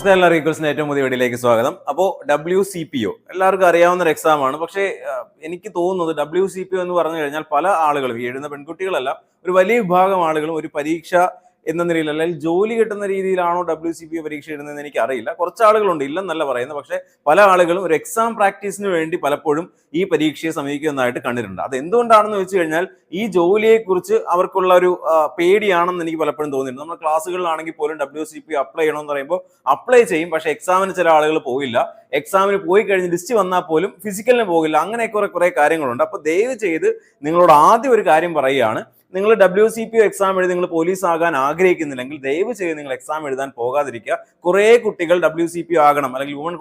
നമസ്കാരം എല്ലാ ഈക്വൽസിന്റെ ഏറ്റവും പുതിയ വീഡിയോയിലേക്ക് സ്വാഗതം. അപ്പോൾ ഡബ്ല്യു സി പി ഒ എല്ലാവർക്കും അറിയാവുന്ന ഒരു എക്സാമാണ് പക്ഷേ എനിക്ക് തോന്നുന്നത് ഡബ്ല്യു സി പി ഒ എന്ന് പറഞ്ഞു കഴിഞ്ഞാൽ പല ആളുകളും എഴുതുന്ന പെൺകുട്ടികളല്ല ഒരു വലിയ വിഭാഗം ആളുകളും ഒരു പരീക്ഷ എന്ന നിലയിൽ അല്ലെങ്കിൽ ജോലി കിട്ടുന്ന രീതിയിലാണോ ഡബ്ല്യു സി പി പരീക്ഷ എഴുതുന്നതെന്ന് എനിക്ക് അറിയില്ല കുറച്ച് ആളുകളുണ്ട് ഇല്ലെന്നല്ല പറയുന്നത്. പക്ഷേ പല ആളുകളും ഒരു എക്സാം പ്രാക്ടീസിന് വേണ്ടി പലപ്പോഴും ഈ പരീക്ഷയെ സമീപിക്കുന്നതായിട്ട് കണ്ടിട്ടുണ്ട്. അത് എന്തുകൊണ്ടാണെന്ന് വെച്ച് കഴിഞ്ഞാൽ ഈ ജോലിയെക്കുറിച്ച് അവർക്കുള്ള ഒരു പേടിയാണെന്ന് എനിക്ക് പലപ്പോഴും തോന്നിയിട്ടുണ്ട്. നമ്മൾ ക്ലാസ്സുകളിലാണെങ്കിൽ പോലും ഡബ്ല്യു സി പി അപ്ലൈ ചെയ്യണമെന്ന് പറയുമ്പോൾ അപ്ലൈ ചെയ്യും. പക്ഷേ എക്സാമിന് ചില ആളുകൾ പോയില്ല എക്സാമിന് പോയി കഴിഞ്ഞ് ലിസ്റ്റ് വന്നാൽ പോലും ഫിസിക്കലിന് പോകില്ല. അങ്ങനെ കുറെ കുറെ കാര്യങ്ങളുണ്ട്. അപ്പോൾ ദയവ് ചെയ്ത് നിങ്ങളോട് ആദ്യം ഒരു കാര്യം പറയുകയാണ്. നിങ്ങൾ W C P O exam എഴുതി നിങ്ങൾ പോലീസ് ആകാൻ ആഗ്രഹിക്കുന്നില്ലെങ്കിൽ ദയവ് ചെയ്ത് നിങ്ങൾ എക്സാം എഴുതാൻ പോകാതിരിക്കുക. കുറേ കുട്ടികൾ ഡബ്ല്യു സി പി ഒ ആകണം അല്ലെങ്കിൽ വുമൺ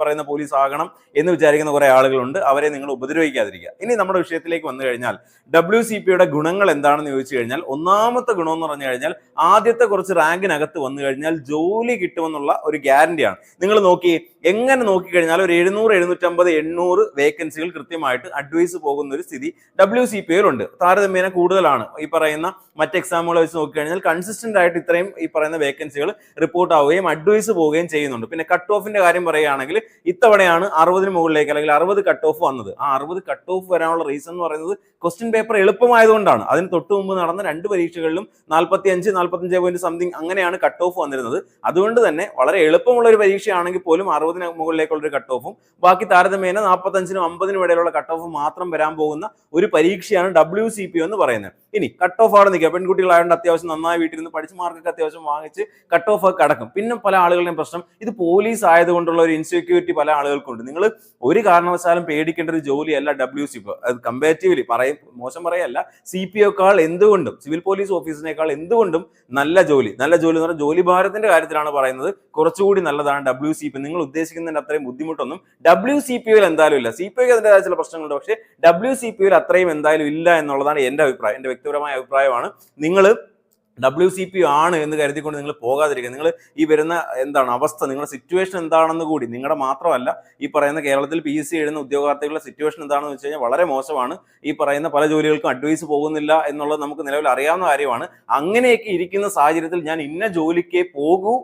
പറയുന്ന പോലീസ് ആകണം എന്ന് വിചാരിക്കുന്ന കുറേ ആളുകളുണ്ട്. അവരെ നിങ്ങൾ ഉപദ്രവിക്കാതിരിക്കുക. ഇനി നമ്മുടെ വിഷയത്തിലേക്ക് വന്നു കഴിഞ്ഞാൽ ഡബ്ല്യു സി പി യുടെ ഗുണങ്ങൾ എന്താണെന്ന് ചോദിച്ചു കഴിഞ്ഞാൽ ഒന്നാമത്തെ ഗുണം എന്ന് പറഞ്ഞു കഴിഞ്ഞാൽ ആദ്യത്തെ കുറച്ച് റാങ്കിനകത്ത് വന്നു കഴിഞ്ഞാൽ ജോലി കിട്ടുമെന്നുള്ള ഒരു ഗ്യാരണ്ടിയാണ് നിങ്ങൾ നോക്കി എങ്ങനെ നോക്കിക്കഴിഞ്ഞാൽ ഒരു എഴുന്നൂറ് എഴുന്നൂറ്റമ്പത് എണ്ണൂറ് വേക്കൻസികൾ കൃത്യമായിട്ട് അഡ്വൈസ് പോകുന്ന ഒരു സ്ഥിതി ഡബ്ല്യു സി പി ഉണ്ട്. താരതമ്യേന കൂടുതലാണ്. ഈ പറയുന്ന മറ്റ് എക്സാമുകൾ വെച്ച് നോക്കിക്കഴിഞ്ഞാൽ കൺസിസ്റ്റന്റ് ആയിട്ട് ഇത്രയും ഈ പറയുന്ന വേക്കൻസികൾ റിപ്പോർട്ട് ആവുകയും അഡ്വൈസ് പോവുകയും ചെയ്യുന്നുണ്ട്. പിന്നെ കട്ട് ഓഫിന്റെ കാര്യം പറയുകയാണെങ്കിൽ ഇത്തവണയാണ് അറുപതിന് മുകളിലേക്ക് അല്ലെങ്കിൽ അറുപത് കട്ട് ഓഫ് വന്നത്. ആ അറുപത് കട്ട് ഓഫ് വരാനുള്ള റീസൺ എന്ന് പറയുന്നത് ക്വസ്റ്റ്യൻ പേപ്പർ എളുപ്പമായതുകൊണ്ടാണ്. അതിന് തൊട്ട് മുമ്പ് നടന്ന രണ്ട് പരീക്ഷകളിലും നാൽപ്പത്തി അഞ്ച് നാൽപ്പത്തഞ്ച് പോയിന്റ് സംതിങ് അങ്ങനെയാണ് കട്ട് ഓഫ് വന്നിരുന്നത്. അതുകൊണ്ട് തന്നെ വളരെ എളുപ്പമുള്ള ഒരു പരീക്ഷയാണെങ്കിൽ പോലും അറുപതിന് മുകളിലേക്കുള്ള ഒരു കട്ട് ഓഫും ബാക്കി താരതമ്യേന നാൽപ്പത്തഞ്ചിനും അമ്പതിനും ഇടയിലുള്ള കട്ട് ഓഫ് മാത്രം വരാൻ പോകുന്ന ഒരു പരീക്ഷയാണ് ഡബ്ല്യു സി പി എന്ന് പറയുന്നത്. ഇനി കട്ട് ഓഫ് ആണ് നിൽക്കുക. പെൺകുട്ടികളായതുകൊണ്ട് അത്യാവശ്യം നന്നായി വീട്ടിൽ നിന്ന് പഠിച്ച് മാർക്കൊക്കെ അത്യാവശ്യം വാങ്ങിച്ച് കട്ട് ഓഫ് ഒക്കെ കടക്കും പിന്നെ പല ആളുകളുടെയും പ്രശ്നം ഇത് പോലീസ് ആയതുകൊണ്ടുള്ള ഒരു ഇൻസെക്യൂരിറ്റി പല ആളുകൾക്കുണ്ട്. നിങ്ങൾ ഒരു കാരണവശാലും പേടിക്കേണ്ട ഒരു ജോലിയല്ല ഡബ്ല്യു സി പി അത് കമ്പാരിറ്റീവ്ലി പറയും മോശം പറയല്ല. സി പി ഒക്കാൾ എന്തുകൊണ്ടും സിവിൽ പോലീസ് ഓഫീസിനേക്കാൾ എന്തുകൊണ്ടും നല്ല ജോലി. നല്ല ജോലി എന്ന് പറഞ്ഞാൽ ജോലി ഭാരത്തിന്റെ കാര്യത്തിലാണ് പറയുന്നത്. കുറച്ചുകൂടി നല്ലതാണ് ഡബ്ല്യു സി പി നിങ്ങൾ ഉദ്ദേശിക്കുന്നതിന്റെ അത്രയും ബുദ്ധിമുട്ടൊന്നും ഡബ്ല്യു സി പി ഒയിൽ എന്തായാലും ഇല്ല. സി പി ഐക്ക് അതിന്റെതായ ചില പ്രശ്നങ്ങളുണ്ട്. പക്ഷേ ഡബ്ല്യു സി പി ഒയിൽ അത്രയും എന്തായാലും ഇല്ല എന്നുള്ളതാണ് എന്റെ അഭിപ്രായം. എന്റെ വ്യക്തിപരമായ അഭിപ്രായമാണ്. നിങ്ങൾ ഡബ്ല്യു സി പി ആണ് എന്ന് കരുതിക്കൊണ്ട് നിങ്ങൾ പോകാതിരിക്കുക. നിങ്ങൾ ഈ വരുന്ന എന്താണ് അവസ്ഥ നിങ്ങളുടെ സിറ്റുവേഷൻ എന്താണെന്ന് കൂടി നിങ്ങളുടെ മാത്രമല്ല ഈ പറയുന്ന കേരളത്തിൽ പി എസ് സി എഴുതുന്ന ഉദ്യോഗാർത്ഥികളുടെ സിറ്റുവേഷൻ എന്താണെന്ന് വെച്ച് കഴിഞ്ഞാൽ വളരെ മോശമാണ്. ഈ പറയുന്ന പല ജോലികൾക്കും അഡ്വൈസ് പോകുന്നില്ല എന്നുള്ളത് നമുക്ക് നിലവിൽ അറിയാവുന്ന കാര്യമാണ്. അങ്ങനെയൊക്കെ ഇരിക്കുന്ന സാഹചര്യത്തിൽ ഞാൻ ഇന്ന ജോലിക്കേ പോകൂ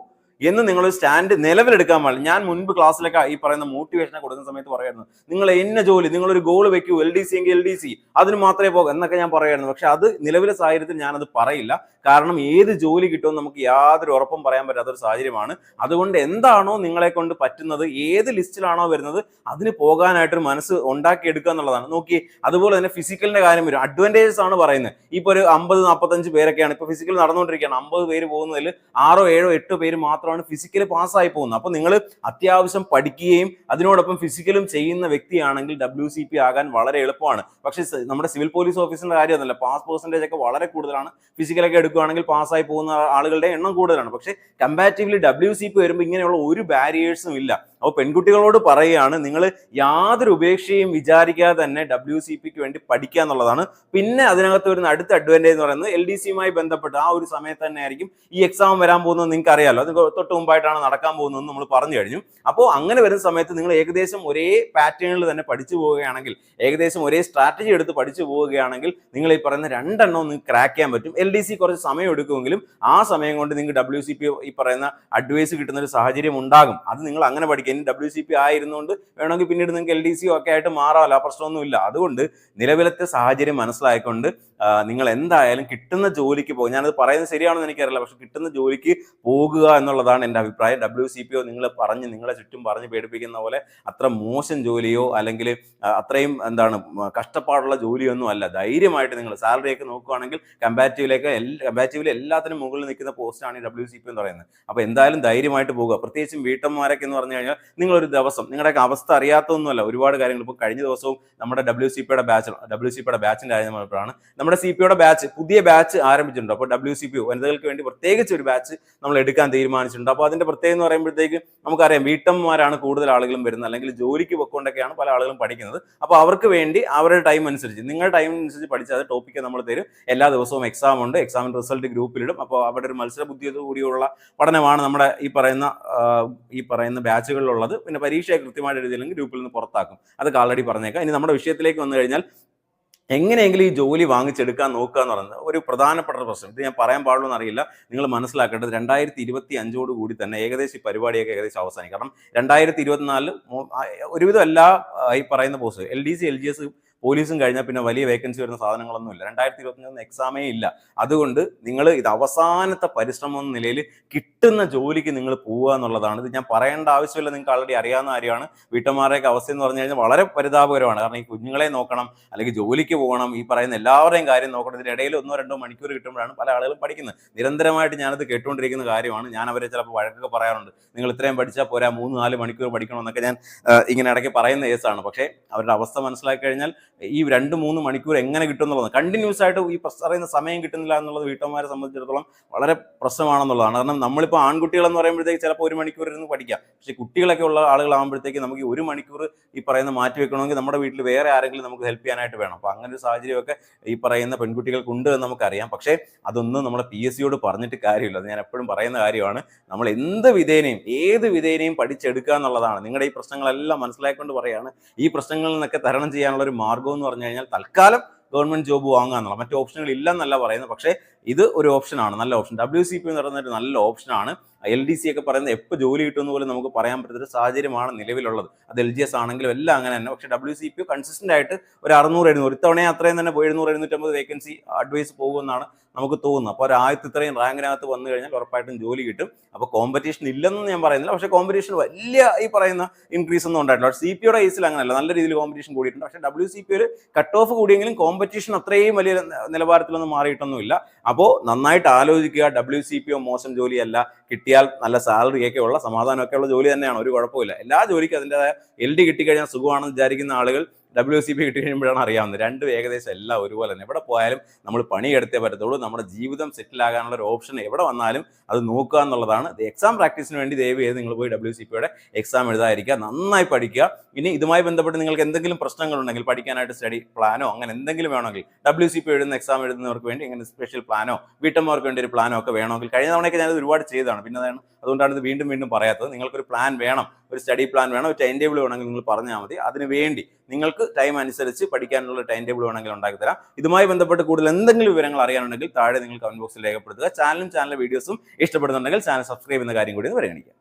എന്ന് നിങ്ങൾ സ്റ്റാൻഡ് നിലവിലെടുക്കാൻ പാടില്ല. ഞാൻ മുൻപ് ക്ലാസ്സിലൊക്കെ ഈ പറയുന്ന മോട്ടിവേഷനെ കൊടുക്കുന്ന സമയത്ത് പറയായിരുന്നു. നിങ്ങൾ എന്ന ജോലി നിങ്ങളൊരു ഗോൾ വെക്കൂ എൽ ഡി സി എങ്കിൽ എൽ ഡി സി അതിന് മാത്രമേ പോകൂ എന്നൊക്കെ ഞാൻ പറയായിരുന്നു. പക്ഷെ അത് നിലവിലെ സാഹചര്യത്തിൽ ഞാനത് പറയില്ല. കാരണം ഏത് ജോലി കിട്ടുമെന്ന് നമുക്ക് യാതൊരു ഉറപ്പും പറയാൻ പറ്റാത്തൊരു സാഹചര്യമാണ്. അതുകൊണ്ട് എന്താണോ നിങ്ങളെ കൊണ്ട് പറ്റുന്നത് ഏത് ലിസ്റ്റിലാണോ വരുന്നത് അതിന് പോകാനായിട്ടൊരു മനസ്സ് ഉണ്ടാക്കിയെടുക്കുക എന്നുള്ളതാണ്. നോക്കി അതുപോലെ തന്നെ ഫിസിക്കലിന്റെ കാര്യം വരും. അഡ്വാന്റേജസ് ആണ് പറയുന്നത്. ഇപ്പൊ ഒരു അമ്പത് നാൽപ്പത്തഞ്ച് പേരൊക്കെയാണ്. ഇപ്പൊ ഫിസിക്കൽ നടന്നുകൊണ്ടിരിക്കുകയാണ്. അമ്പത് പേര് പോകുന്നതിൽ ആറോ ഏഴോ എട്ടോ പേര് മാത്രമാണ് ഫിസിക്കൽ പാസ്സായി പോകുന്നത്. അപ്പോൾ നിങ്ങൾ അത്യാവശ്യം പഠിക്കുകയും അതിനോടൊപ്പം ഫിസിക്കലും ചെയ്യുന്ന വ്യക്തിയാണെങ്കിൽ ഡബ്ല്യു സി പി ആകാൻ വളരെ എളുപ്പമാണ്. പക്ഷേ നമ്മുടെ സിവിൽ പോലീസ് ഓഫീസിന്റെ കാര്യമൊന്നുമല്ല. പാസ് പെർസെന്റേജ് ഒക്കെ വളരെ കൂടുതലാണ്. ഫിസിക്കലൊക്കെ എടുക്കുകയാണെങ്കിൽ പാസ്സായി പോകുന്ന ആളുകളുടെ എണ്ണം കൂടുതലാണ്. പക്ഷേ കമ്പാരിറ്റീവ്ലി ഡബ്ല്യു സി പി വരുമ്പോൾ ഇങ്ങനെയുള്ള ഒരു ബാരിയേഴ്സും ഇല്ല. അപ്പോൾ പെൺകുട്ടികളോട് പറയുകയാണ് നിങ്ങൾ യാതൊരു ഉപേക്ഷയും വിചാരിക്കാതെ തന്നെ ഡബ്ല്യു സി പിക്ക് വേണ്ടി പഠിക്കുക എന്നുള്ളതാണ്. പിന്നെ അതിനകത്ത് വരുന്ന അടുത്ത അഡ്വാന്റേജ് എന്ന് പറയുന്നത് എൽ ഡി സിയുമായി ബന്ധപ്പെട്ട് ആ ഒരു സമയത്ത് തന്നെ ആയിരിക്കും ഈ എക്സാം വരാൻ പോകുന്നത് നിങ്ങൾക്ക് അറിയാമല്ലോ അത് തൊട്ട് മുമ്പായിട്ടാണ് നടക്കാൻ പോകുന്നതെന്ന് നമ്മൾ പറഞ്ഞു കഴിഞ്ഞു. അപ്പോൾ അങ്ങനെ വരുന്ന സമയത്ത് നിങ്ങൾ ഏകദേശം ഒരേ പാറ്റേണിൽ തന്നെ പഠിച്ചു പോവുകയാണെങ്കിൽ ഏകദേശം ഒരേ സ്ട്രാറ്റജി എടുത്ത് പഠിച്ചു പോവുകയാണെങ്കിൽ നിങ്ങൾ ഈ പറയുന്ന രണ്ടെണ്ണം നിങ്ങൾക്ക് ക്രാക്ക് ചെയ്യാൻ പറ്റും. എൽ ഡി സി കുറച്ച് സമയം എടുക്കുമെങ്കിലും ആ സമയം കൊണ്ട് നിങ്ങൾക്ക് ഡബ്ല്യു സി പി ഈ പറയുന്ന അഡ്വൈസ് കിട്ടുന്ന ഒരു സാഹചര്യം ഉണ്ടാകും. അത് നിങ്ങൾ അങ്ങനെ പഠിക്കുക. ഇനി ഡബ്ല്യു സി പി ആയിരുന്നുകൊണ്ട് വേണമെങ്കിൽ പിന്നീട് നിങ്ങൾക്ക് എൽ ഡി സി ഒക്കെ ആയിട്ട് മാറാമല്ലോ. ആ പ്രശ്നമൊന്നുമില്ല. അതുകൊണ്ട് നിലവിലത്തെ സാഹചര്യം മനസ്സിലായിക്കൊണ്ട് നിങ്ങൾ എന്തായാലും കിട്ടുന്ന ജോലിക്ക് പോകും ഞാനത് പറയുന്നത് ശരിയാണെന്ന് എനിക്കറിയില്ല. പക്ഷെ കിട്ടുന്ന ജോലിക്ക് പോകുക എന്നുള്ളതാണ് എന്റെ അഭിപ്രായം. ഡബ്ല്യു സി പി ഒ നിങ്ങൾ പറഞ്ഞ് നിങ്ങളെ ചുറ്റും പറഞ്ഞ് പേടിപ്പിക്കുന്ന പോലെ അത്ര മോശം ജോലിയോ അല്ലെങ്കിൽ അത്രയും എന്താണ് കഷ്ടപ്പാടുള്ള ജോലിയൊന്നും അല്ല. ധൈര്യമായിട്ട് നിങ്ങൾ സാലറിയൊക്കെ നോക്കുകയാണെങ്കിൽ കമ്പാരിറ്റീവിലേക്ക് കമ്പാരിറ്റീവിലെ എല്ലാത്തിനും മുകളിൽ നിൽക്കുന്ന പോസ്റ്റാണ് ഈ ഡബ്ല്യു സി പി എന്ന് പറയുന്നത്. അപ്പോൾ എന്തായാലും ധൈര്യമായിട്ട് പോകുക. പ്രത്യേകിച്ചും വീട്ടമ്മമാരൊക്കെ എന്ന് പറഞ്ഞു കഴിഞ്ഞാൽ നിങ്ങളൊരു ദിവസം നിങ്ങളുടെയൊക്കെ അവസ്ഥ അറിയാത്തതൊന്നുമല്ല. ഒരുപാട് കാര്യങ്ങൾ. ഇപ്പോൾ കഴിഞ്ഞ ദിവസവും നമ്മുടെ ഡബ്ല്യു സി പിയുടെ ബാച്ച് ഡബ്ല്യു സി പിയുടെ ബാച്ചിന്റെ കാര്യം പറഞ്ഞപ്പോഴാണ് നമ്മുടെ സി പിയുടെ ബാച്ച് പുതിയ ബാച്ച് ആരംഭിച്ചിട്ടുണ്ട്. അപ്പോൾ ഡബ്ല്യു സി പി വനിതകൾക്ക് വേണ്ടി പ്രത്യേകിച്ച് ഒരു ബാച്ച് നമ്മൾ എടുക്കാൻ തീരുമാനിച്ചിട്ടുണ്ട്. അപ്പോൾ അതിന്റെ പ്രത്യേകം എന്ന് പറയുമ്പോഴത്തേക്ക് നമുക്കറിയാം വീട്ടമ്മമാരാണ് കൂടുതൽ ആളുകളും വരുന്നത്. അല്ലെങ്കിൽ ജോലിക്ക് പൊക്കൊണ്ടൊക്കെയാണ് പല ആളുകളും പഠിക്കുന്നത്. അപ്പോൾ അവർക്ക് വേണ്ടി അവരുടെ ടൈം അനുസരിച്ച് നിങ്ങളുടെ ടൈം അനുസരിച്ച് പഠിച്ച അത് ടോപ്പിക്ക് നമ്മൾ തരും. എല്ലാ ദിവസവും എക്സാം ഉണ്ട്. എക്സാമിന്റെ റിസൾട്ട് ഗ്രൂപ്പിലിടും. അപ്പോൾ അവിടെ ഒരു മത്സര ബുദ്ധിയോട് കൂടിയുള്ള പഠനമാണ് നമ്മുടെ ഈ പറയുന്ന ഈ പറയുന്ന ബാച്ചുകളിലുള്ളത് പിന്നെ പരീക്ഷയെ കൃത്യമായിട്ട് എഴുതിയില്ലെങ്കിൽ ഗ്രൂപ്പിൽ നിന്ന് പുറത്താക്കും. അതൊക്കെ ആൾറെഡി പറഞ്ഞേക്കാം. ഇനി നമ്മുടെ വിഷയത്തിലേക്ക് വന്നു കഴിഞ്ഞാൽ എങ്ങനെയെങ്കിലും ഈ ജോലി വാങ്ങിച്ചെടുക്കാൻ നോക്കുക എന്ന് പറയുന്നത് ഒരു പ്രധാനപ്പെട്ട പ്രശ്നം. ഇത് ഞാൻ പറയാൻ പാടുള്ളൂ എന്നറിയില്ല. നിങ്ങൾ മനസ്സിലാക്കേണ്ടത് രണ്ടായിരത്തി ഇരുപത്തി അഞ്ചോട് കൂടി തന്നെ ഏകദേശം ഈ പരിപാടിയൊക്കെ ഏകദേശം അവസാനിക്കും. കാരണം രണ്ടായിരത്തി ഇരുപത്തിനാലിൽ ഒരുവിധം എല്ലാ ഈ പറയുന്ന post L D C L G S പോലീസും കഴിഞ്ഞാൽ പിന്നെ വലിയ വേക്കൻസി വരുന്ന സാധനങ്ങളൊന്നുമില്ല രണ്ടായിരത്തി ഇരുപത്തിയൊന്ന് എക്സാമേ ഇല്ല. അതുകൊണ്ട് നിങ്ങൾ ഇത് അവസാനത്തെ പരിശ്രമം എന്ന നിലയിൽ കിട്ടുന്ന ജോലിക്ക് നിങ്ങൾ പോവുക എന്നുള്ളതാണ്. ഇത് ഞാൻ പറയേണ്ട ആവശ്യമില്ല. നിങ്ങൾക്ക് ആൾറെഡി അറിയാവുന്ന കാര്യമാണ്. വീട്ടമ്മമാരുടെയൊക്കെ അവസ്ഥ എന്ന് പറഞ്ഞു കഴിഞ്ഞാൽ വളരെ പരിതാപകരമാണ്. കാരണം ഈ കുഞ്ഞുങ്ങളെ നോക്കണം അല്ലെങ്കിൽ ജോലിക്ക് പോകണം ഈ പറയുന്ന എല്ലാവരുടെയും കാര്യം നോക്കണം. ഇതിനിടയിൽ ഒന്നോ രണ്ടോ മണിക്കൂർ കിട്ടുമ്പോഴാണ് പല ആളുകളും പഠിക്കുന്നത്. നിരന്തരമായിട്ട് ഞാനത് കേട്ടുകൊണ്ടിരിക്കുന്ന കാര്യമാണ്. ഞാൻ അവരെ ചിലപ്പോൾ വഴക്കൊക്കെ പറയാറുണ്ട്. നിങ്ങൾ ഇത്രയും പഠിച്ചാൽ പോരാ മൂന്ന് നാല് മണിക്കൂർ പഠിക്കണം എന്നൊക്കെ ഞാൻ ഇങ്ങനെ ഇടയ്ക്ക് പറയുന്ന കേസാണ്. പക്ഷേ അവരുടെ അവസ്ഥ മനസ്സിലാക്കി കഴിഞ്ഞാൽ ഈ രണ്ട് മൂന്ന് മണിക്കൂർ എങ്ങനെ കിട്ടും എന്നുള്ളത് കണ്ടിന്യൂസ് ആയിട്ട് ഈ പറയുന്ന സമയം കിട്ടുന്നില്ല എന്നുള്ളത് വീട്ടമ്മമാരെ സംബന്ധിച്ചിടത്തോളം വളരെ പ്രശ്നമാണെന്നുള്ളതാണ്. കാരണം നമ്മളിപ്പോൾ ആൺകുട്ടികൾ എന്ന് പറയുമ്പോഴത്തേക്ക് ചിലപ്പോൾ ഒരു മണിക്കൂർ ഇരുന്ന് പഠിക്കാം. പക്ഷേ കുട്ടികളൊക്കെ ഉള്ള ആളുകളാകുമ്പോഴത്തേക്ക് നമുക്ക് ഒരു മണിക്കൂർ ഈ പറയുന്ന മാറ്റി വെക്കണമെങ്കിൽ നമ്മുടെ വീട്ടിൽ വേറെ ആരെങ്കിലും നമുക്ക് ഹെൽപ്പ് ചെയ്യാനായിട്ട് വേണം. അപ്പോൾ അങ്ങനെ ഒരു സാഹചര്യമൊക്കെ ഈ പറയുന്ന പെൺകുട്ടികൾക്കുണ്ട് എന്ന് നമുക്കറിയാം പക്ഷേ അതൊന്നും നമ്മളെ പി എസ് സിയോട് പറഞ്ഞിട്ട് കാര്യമില്ല. അത് ഞാൻ എപ്പോഴും പറയുന്ന കാര്യമാണ്. നമ്മൾ എന്ത് വിധേനയും ഏത് വിധേനയും പഠിച്ചെടുക്കുക എന്നുള്ളതാണ്. നിങ്ങളുടെ ഈ പ്രശ്നങ്ങളെല്ലാം മനസ്സിലാക്കിക്കൊണ്ട് പറയാണ്. ഈ പ്രശ്നങ്ങളിൽ നിന്നൊക്കെ തരണം ചെയ്യാനുള്ള ഒരു മാർഗം എന്ന് പറഞ്ഞു കഴിഞ്ഞാൽ തൽക്കാലം ഗവൺമെന്റ് ജോബ് വാങ്ങുക എന്നുള്ള മറ്റു ഓപ്ഷനുകൾ ഇല്ലെന്നല്ല പറയുന്നത്. പക്ഷേ ഇത് ഒരു ഓപ്ഷനാണ് നല്ല ഓപ്ഷൻ ഡബ്ല്യു സി പി എന്ന് പറയുന്ന ഒരു നല്ല ഓപ്ഷനാണ് എൽ ഡി സി ഒക്കെ പറയുന്നത് എപ്പോൾ ജോലി കിട്ടുമെന്ന് പോലും നമുക്ക് പറയാൻ പറ്റുന്ന സാഹചര്യമാണ് നിലവിലുള്ളത്. അത് എൽ ജി എസ് ആണെങ്കിലും എല്ലാം അങ്ങനെ തന്നെ. പക്ഷേ ഡബ്ല്യു സി പി കൺസിസ്റ്റന്റ് ആയിട്ട് ഒരു അറുന്നൂറ് എഴുന്നൂറ് ഇത്തവണ അത്രയും തന്നെ എഴുന്നൂറ് എഴുന്നൂറ്റമ്പത് വേക്കൻസി അഡ്വൈസ് പോകുമെന്നാണ് നമുക്ക് തോന്നുന്നത്. അപ്പോൾ ഒരു ആദ്യത്തെ ഇത്രയും റാങ്കിനകത്ത് വന്നു കഴിഞ്ഞാൽ ഉറപ്പായിട്ടും ജോലി കിട്ടും. അപ്പോൾ കോമ്പറ്റീഷൻ ഇല്ലെന്ന് ഞാൻ പറയുന്നില്ല. പക്ഷേ കോമ്പറ്റീഷൻ വലിയ ഈ പറയുന്ന ഇൻക്രീസ് ഒന്നും ഉണ്ടായിട്ടില്ല. സി പിയുടെ കേസിൽ അങ്ങനെയല്ല. നല്ല രീതിയിൽ കോമ്പറ്റീഷൻ കൂടിയിട്ടുണ്ട്. പക്ഷേ ഡബ്ല്യു സി പി ഒരു കട്ട് ഓഫ് കൂടിയെങ്കിലും കോമ്പറ്റീഷൻ അത്രയും വലിയ നിലവാരത്തിലൊന്നും മാറിയിട്ടൊന്നുമില്ല. അപ്പോൾ നന്നായിട്ട് ആലോചിക്കുക ഡബ്ല്യു സി പി ഒ മോശം ജോലിയല്ല കിട്ടിയാൽ നല്ല സാലറി ഒക്കെ ഉള്ള സമാധാനമൊക്കെ ഉള്ള ജോലി തന്നെയാണ് ഒരു കുഴപ്പമില്ല എല്ലാ ജോലിക്കും അതിന്റെതായ എൽ ഡി കിട്ടിക്കഴിഞ്ഞാൽ സുഖമാണെന്ന് വിചാരിക്കുന്ന ആളുകൾ ഡബ്ല്യു സി പി കിട്ടി കഴിയുമ്പോഴാണ് അറിയാവുന്നത്. രണ്ടും ഏകദേശം എല്ലാം ഒരുപോലെ തന്നെ. എവിടെ പോയാലും നമ്മൾ പണിയെടുത്തേ പറ്റത്തുള്ളൂ നമ്മുടെ ജീവിതം സെറ്റിലാകാനുള്ള ഒരു ഓപ്ഷൻ എവിടെ വന്നാലും അത് നോക്കുക എന്നുള്ളതാണ്. എക്സാം പ്രാക്ടീസിന് വേണ്ടി ദയവ് ചെയ്ത് നിങ്ങൾ പോയി ഡബ്ല്യു സി പിയുടെ എക്സാം എഴുതാതിരിക്കുക നന്നായി പഠിക്കുക. ഇനി ഇതുമായി ബന്ധപ്പെട്ട് നിങ്ങൾക്ക് എന്തെങ്കിലും പ്രശ്നങ്ങളുണ്ടെങ്കിൽ പഠിക്കാനായിട്ട് സ്റ്റഡി പ്ലാനോ അങ്ങനെ എന്തെങ്കിലും വേണമെങ്കിൽ ഡബ്ല്യു സി പി എഴുതുന്ന എക്സാം എഴുതുന്നവർക്ക് വേണ്ടി ഇങ്ങനെ സ്പെഷ്യൽ പ്ലാനോ വീട്ടമ്മമാർക്ക് വേണ്ടി ഒരു പ്ലാനോ ഒക്കെ വേണമെങ്കിൽ കഴിഞ്ഞ തവണയൊക്കെ ഞാനത് ഒരുപാട് ചെയ്തതാണ്. പിന്നെ അതാണ് അതുകൊണ്ടാണ് ഇത് വീണ്ടും വീണ്ടും പറയാത്തത്. നിങ്ങൾക്കൊരു പ്ലാൻ വേണം ഒരു സ്റ്റഡി പ്ലാൻ വേണം ഒരു ടൈം ടേബിൾ വേണമെങ്കിൽ നിങ്ങൾ പറഞ്ഞാൽ മതി. അതിന് വേണ്ടി നിങ്ങൾക്ക് ടൈം അനുസരിച്ച് പഠിക്കാനുള്ള ടൈം ടേബിൾ വേണമെങ്കിൽ ഉണ്ടാക്കി തരാം ഇതുമായി ബന്ധപ്പെട്ട് കൂടുതൽ എന്തെങ്കിലും വിവരങ്ങൾ അറിയാനുണ്ടെങ്കിൽ താഴെ നിങ്ങൾ കമന്റ് ബോക്സിൽ രേഖപ്പെടുത്തുക. ചാനലും ചാനലിലെ വീഡിയോസും ഇഷ്ടപ്പെടുന്നുണ്ടെങ്കിൽ ചാനൽ സബ്സ്ക്രൈബ് ചെയ്യുന്ന കാര്യം കൂടി ഒന്ന് പരിഗണിക്കുക.